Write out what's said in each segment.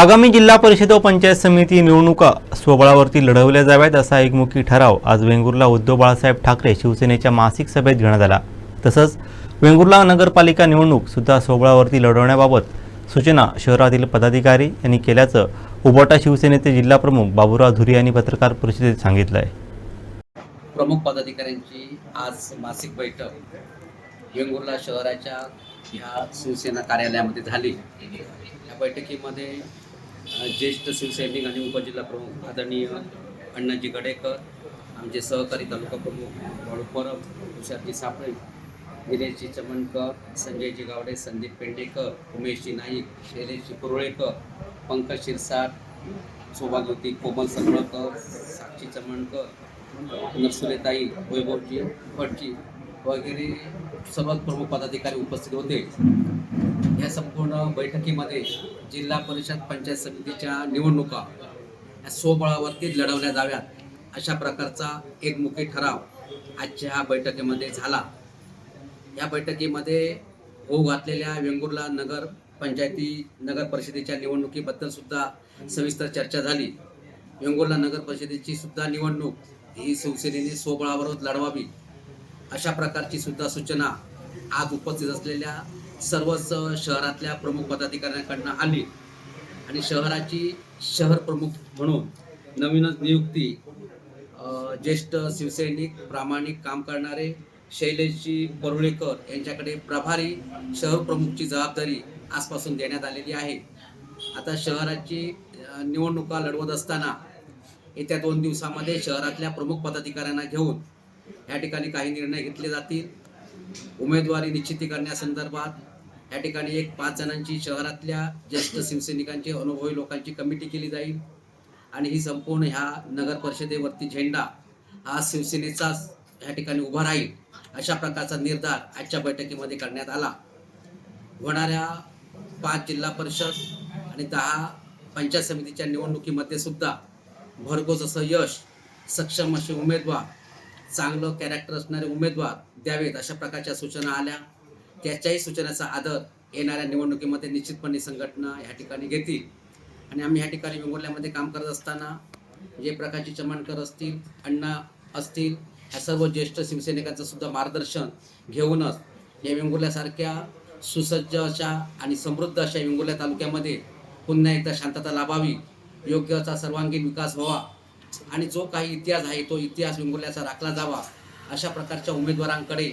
आगामी जिल्हा परिषद व पंचायत समिती निवडणुका स्वबळावरती लढवल्या जाव्यात असा एकमुखी ठराव आज वेंगुर्ला उद्धव बाळासाहेब ठाकरे शिवसेनेच्या मासिक सभेत घेण्यात आला. तसंच वेंगुर्ला नगरपालिका निवडणूक सुद्धा स्वबळावरती लढवण्याबाबत सूचना शहरातील पदाधिकारी यांनी केल्याचं उबोटा शिवसेनेचे जिल्हाप्रमुख बाबुराव धुरी यांनी पत्रकार परिषदेत सांगितलं आहे प्रमुख पदाधिकाऱ्यांची आज मासिक बैठक वेंगुर्ला शहराच्या ह्या शिवसेना कार्यालयामध्ये झाली. या बैठकीमध्ये ज्येष्ठ शिवसैनिक आणि उपजिल्हा प्रमुख आदरणीय अण्णाजी गडेकर आमचे सहकारी तालुका प्रमुख वाळू परब तुषारजी सापळे दिनेशजी चमनकर संजयजी गावडे संदीप पेंडेकर उमेशजी नाईक शैलेशजी कुरळेकर पंकज शिरसाट शोभाज्योती कोमल संगळकर साक्षी चमणकर नरसुलेताई वैभवजी भटजी वगैरे सर्व प्रमुख पदाधिकारी उपस्थित होते. या संपूर्ण बैठकीमध्ये जिल्हा परिषद पंचायत समितीच्या निवडणुका या स्वबळावरती लढवल्या जाव्यात. अशा प्रकारचा एकमुखी ठराव आजच्या ह्या बैठकीमध्ये झाला. या बैठकीमध्ये होऊ घातलेल्या वेंगुर्ला नगर पंचायती नगर परिषदेच्या निवडणुकीबद्दल सुद्धा सविस्तर चर्चा झाली. वेंगुर्ला नगर परिषदेची सुद्धा निवडणूक ही शिवसेनेने स्वबळावरच लढवावी अशा प्रकारची सुद्धा सूचना आज उपस्थित असलेल्या सर्वच शहरातल्या प्रमुख पदाधिकाऱ्यांकडनं आली. आणि शहराची शहर प्रमुख म्हणून नवीनच नियुक्ती ज्येष्ठ शिवसैनिक प्रामाणिक काम करणारे शैलेशजी परुळेकर यांच्याकडे प्रभारी शहर प्रमुखची जबाबदारी आजपासून देण्यात आलेली आहे. आता शहराची निवडणुका लढवत असताना येत्या दोन दिवसामध्ये शहरातल्या प्रमुख पदाधिकाऱ्यांना घेऊन या ठिकाणी काही निर्णय घेतले जातील. उमेदवारी निश्चिती करण्यासंदर्भात या ठिकाणी एक पाच जणांची शहरातल्या ज्येष्ठ शिवसैनिकांची अनुभवी लोकांची कमिटी केली जाईल. आणि ही संपूर्ण ह्या नगर परिषदेवरती झेंडा हा शिवसेनेचाच या ठिकाणी उभा राहील अशा प्रकारचा निर्धार आजच्या बैठकीमध्ये करण्यात आला. होणाऱ्या पाच जिल्हा परिषद आणि दहा पंचायत समितीच्या निवडणुकीमध्ये सुद्धा भरघोस असं यश सक्षम असे उमेदवार चांगलं कॅरेक्टर असणारे उमेदवार द्यावेत अशा प्रकारच्या सूचना आल्या. त्याच्याही सूचनेचा आदर येणाऱ्या निवडणुकीमध्ये निश्चितपणे संघटना या ठिकाणी घेतील. आणि आम्ही या ठिकाणी वेंगुर्ल्यामध्ये काम करत असताना जे प्रकारचे चमणकर असतील अण्णा असतील या सर्व ज्येष्ठ शिवसैनिकांचं सुद्धा मार्गदर्शन घेऊनच या वेंगुर्ल्यासारख्या सुसज्ज अशा आणि समृद्ध अशा वेंगुर्ल्या तालुक्यामध्ये पुन्हा एकदा शांतता लाभावी. योग्य असा सर्वांगीण विकास व्हावा. आणि जो काही इतिहास आहे तो इतिहास वेंगुर्ल्याचा राखला जावा अशा प्रकारच्या उमेदवारांकडे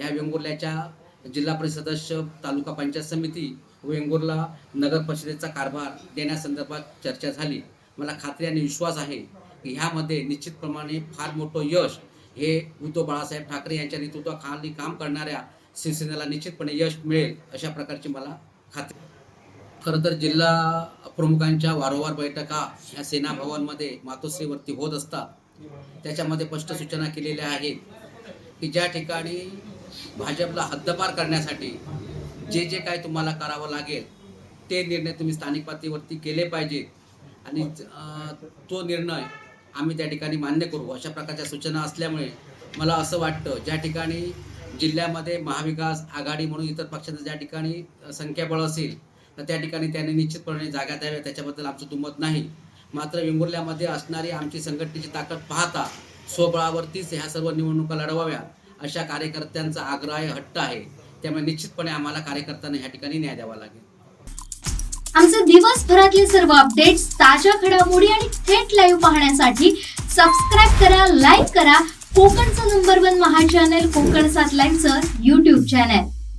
या वेंगुर्ल्याच्या जिल्हा परिषद सदस्य तालुका पंचायत समिती वेंगुर्ला नगर परिषदेचा कारभार देण्यासंदर्भात चर्चा झाली. मला खात्री आणि विश्वास आहे की ह्यामध्ये निश्चितप्रमाणे फार मोठं यश हे उद्धव बाळासाहेब ठाकरे यांच्या नेतृत्वाखाली काम करणाऱ्या शिवसेनेला निश्चितपणे यश मिळेल अशा प्रकारची मला खात्री खरं तर जिल्हा प्रमुखांच्या वारंवार बैठका या सेना भवनमध्ये मातोश्रीवरती होत असतात. त्याच्यामध्ये स्पष्ट सूचना केलेल्या आहेत की ज्या ठिकाणी भाजपला हद्दपार करण्यासाठी जे जे काय तुम्हाला करावं लागेल ते निर्णय तुम्ही स्थानिक पातळीवरती केले पाहिजेत. आणि तो निर्णय आम्ही त्या ठिकाणी मान्य करू. अशा प्रकारच्या सूचना असल्यामुळे मला असं वाटतं ज्या ठिकाणी जिल्ह्यामध्ये महाविकास आघाडी म्हणून इतर पक्षांचं ज्या ठिकाणी संख्याबळ असेल तर त्या ठिकाणी त्यांनी निश्चितपणे जागा द्याव्या त्याच्याबद्दल आमचं दुमत नाही. मात्र वेंगुर्ल्यामध्ये असणारी आमची संघटनेची ताकद पाहता स्वबळावरतीच ह्या सर्व निवडणुका लढवाव्या अशा कार्यकर्त्यांचा आग्रह आहे हट्ट आहे. त्यामुळे निश्चितपणे आम्हाला कार्यकर्त्यांना ह्या ठिकाणी न्याय द्यावा लागेल. आमचे दिवसभरातले सर्व अपडेट्स ताज्या घडामोडी आणि थेट लाईव्ह पाहण्यासाठी सबस्क्राईब करा लाईक करा. कोकणचं number one Maha channel Konkan सात लाईनचं युट्यूब चॅनल